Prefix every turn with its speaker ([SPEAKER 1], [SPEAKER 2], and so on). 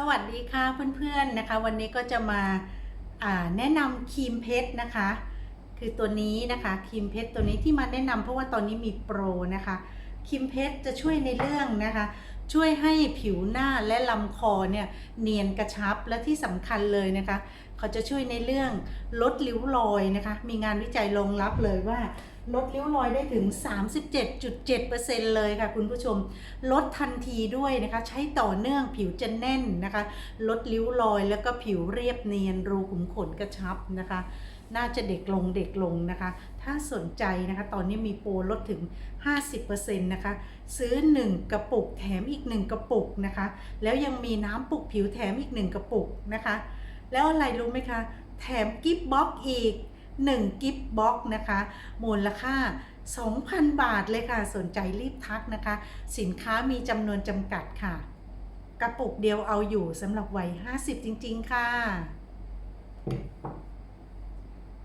[SPEAKER 1] สวัสดีค่ะเพื่อนๆนะคะ วันนี้ก็จะมาาแนะนำครีมเพชรนะคะ คือตัวนี้นะคะครีมเพชรตัวนี้ที่มาแนะนำเพราะว่าตอนนี้มีโปรนะคะครีมเพชรจะช่วยในเรื่องนะคะ ช่วยให้ผิวหน้าและลำคอเนี่ยเนียนกระชับและที่สำคัญเลยนะคะ เขาจะช่วยในเรื่องลดริ้วรอยนะคะ มีงานวิจัยรองรับเลยว่าลดริ้วรอยได้ถึง 37.7%เลยค่ะคุณผู้ชม ลดทันทีด้วยนะคะ ใช้ต่อเนื่องผิวจะแน่นนะคะ ลดริ้วรอยแล้วก็ผิวเรียบเนียน รูขุมขนกระชับนะคะ น่าจะเด็กลงเด็กลงนะคะ ถ้าสนใจนะคะ ตอนนี้มีโปรลดถึง 50%นะคะ ซื้อ 1 กระปุกแถมอีก 1 กระปุกนะคะ แล้วยังมีน้ำปลุกผิวแถมอีก 1 กระปุกนะคะ แล้วอะไรรู้ไหมคะ แถมกิฟต์บ็อกซ์อีก 1 กิฟต์บ็อกซ์นะคะ มูลค่า 2,000 บาทเลยค่ะ สนใจรีบทักนะคะ สินค้ามีจำนวนจำกัดค่ะ กระปุกเดียวเอาอยู่สำหรับวัย 50 จริง ๆ ค่ะ